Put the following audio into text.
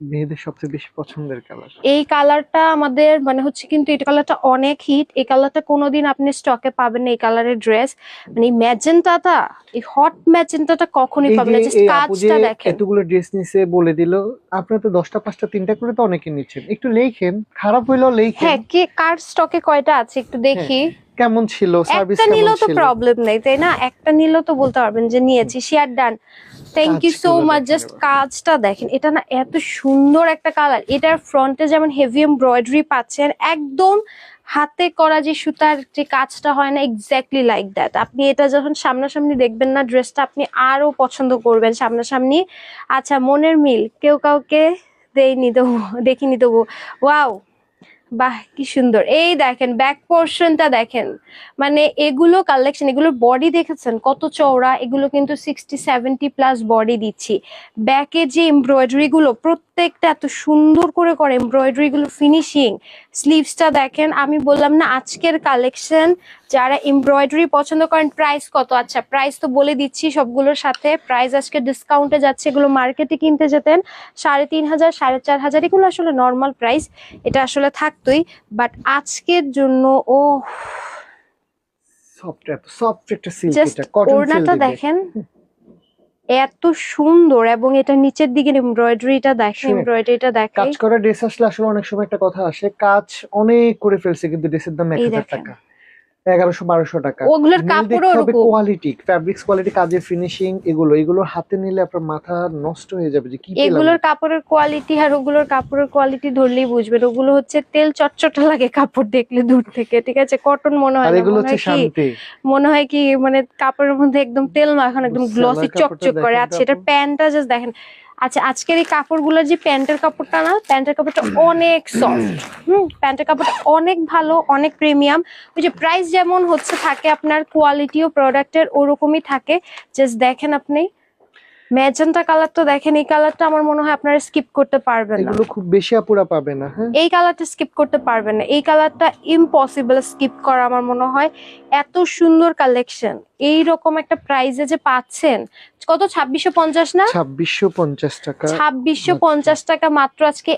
মেয়েদের সবচেয়ে বেশি পছন্দের কালার এই কালারটা আমাদের মানে হচ্ছে কিন্তু এই কালারটা অনেক হিট এই কালারটা কোনোদিন আপনি স্টকে পাবেন না এই কালারের ড্রেস মানে ম্যাজেন্টাটা এই হট ম্যাজেন্টাটা কখনই পাবেন না জাস্ট কাজটা দেখেন। এতগুলো ড্রেস নিছে বলে দিল আপনারা তো দশটা পাঁচটা তিনটা করে তো অনেকে নিচ্ছেন। একটু লেখেন খারাপ হইলেও লেখেন। হ্যাঁ কে কার স্টকে কয়টা আছে একটু দেখি। কেমন ছিল সার্ভিস কেমন ছিল একটা নিলেও তো প্রবলেম নেই তাই না? একটা নিলেও তো বলতে পারবেন যে নিয়েছি share done thank you so much just কাজটা দেখেন এটা না এত সুন্দর একটা কালার এটার ফ্রন্টে যেমন হেভি এমব্রয়ডারি পাচ্ছেন একদম হাতে করা যে সুতার যে কাজটা হয় না এক্স্যাক্টলি লাইক দ্যাট আপনি এটা যখন সামনাসামনি দেখবেন না ড্রেসটা আপনি আরও পছন্দ করবেন সামনাসামনি। আচ্ছা মনের মিল কেউ কাউকে দেয়নি দেবো দেখিনি দেবো ওয়াও বাহ, কি সুন্দর। এই দেখেন ব্যাক পোর্শনটা দেখেন। মানে এগুলো কালেকশন এগুলোর বডি দেখেছেন? কত চওড়া, এগুলো কিন্তু সিক্সটি সেভেন্টি প্লাস বডি দিচ্ছি। ব্যাকে যে এমব্রয়ডারি গুলো, প্রত্যেকটা এত সুন্দর করে করে এমব্রয়ডারি গুলো ফিনিশিং স্লিভসটা দেখেন, আমি বললাম না, আজকের কালেকশন যারা এমব্রয়ডারি পছন্দ করেন প্রাইস কত? আচ্ছা প্রাইস তো বলে দিচ্ছি সবগুলোর সাথে। প্রাইস আজকে ডিসকাউন্টে যাচ্ছে, এগুলো মার্কেটে কিনতে যেতেন, সাড়ে তিন হাজার, সাড়ে চার হাজার, এগুলো আসলে নর্মাল প্রাইস এটা আসলে থাকতোই বাট আজকের জন্য ও সফট এত সফট একটা সিল্ক জাস্ট এটা কটন ওড়নাটা দেখেন। এত সুন্দর এবং এটা নিচের দিকে এমব্রয়ডারিটা এমব্রয়ডারিটা কাজ করা ড্রেস আসলে আসলে অনেক সময় একটা কথা আসে কাজ অনেক করে ফেলছে কিন্তু ড্রেসের দাম এক এই হাজার দেখেন। টাকা। এগারোশো বারোশো টাকা। ওগুলোর কাপড়ও। কোয়ালিটি ফ্যাব্রিক্স কোয়ালিটি কাজের ফিনিশিং এগুলো এগুলো হাতে নিলে আপনার মাথা নষ্ট হয়ে যাবে যে কি এগুলোর কাপড়ের কোয়ালিটি আর ওগুলোর কাপড়ের কোয়ালিটি ধরলেই বুঝবেন। ওগুলো হচ্ছে তেল চটচটা লাগে কাপড় দেখলে দূর থেকে ঠিক আছে? কটন মনে হয় এগুলো হচ্ছে শান্তি। মনে হয় কি মানে কাপড়ের মধ্যে একদম তেল মাখানো একদম গ্লসি চকচক করে। তো আচ্ছা এটার প্যান্টটা জাস্ট দেখেন। আচ্ছা আজকের এই কাপড়গুলোর যে প্যান্টের কাপড়টা না, প্যান্টের কাপড়টা অনেক সফট হুম, প্যান্টের কাপড়টা অনেক ভালো, অনেক প্রিমিয়াম ওই যে প্রাইস যেমন হচ্ছে, থাকে আপনার কোয়ালিটিও প্রোডাক্টের ওরকমই থাকে। জাস্ট দেখেন আপনি। ম্যাজেন্টা কালারটা দেখেন এই কালারটা আমার মনে হয় আপনারা স্কিপ করতে পারবেন না। এগুলো খুব বেশি আপুরা পাবে না হ্যাঁ? এই কালারটা স্কিপ করতে পারবেন না। এই কালারটা ইম্পসিবল স্কিপ করা আমার মনে হয়। এত সুন্দর কালেকশন এই রকম একটা প্রাইজে যে পাচ্ছেন কত? ছাব্বিশশো পঞ্চাশ না? ছাব্বিশশো পঞ্চাশ টাকা। ছাব্বিশশো পঞ্চাশ টাকা মাত্র আজকে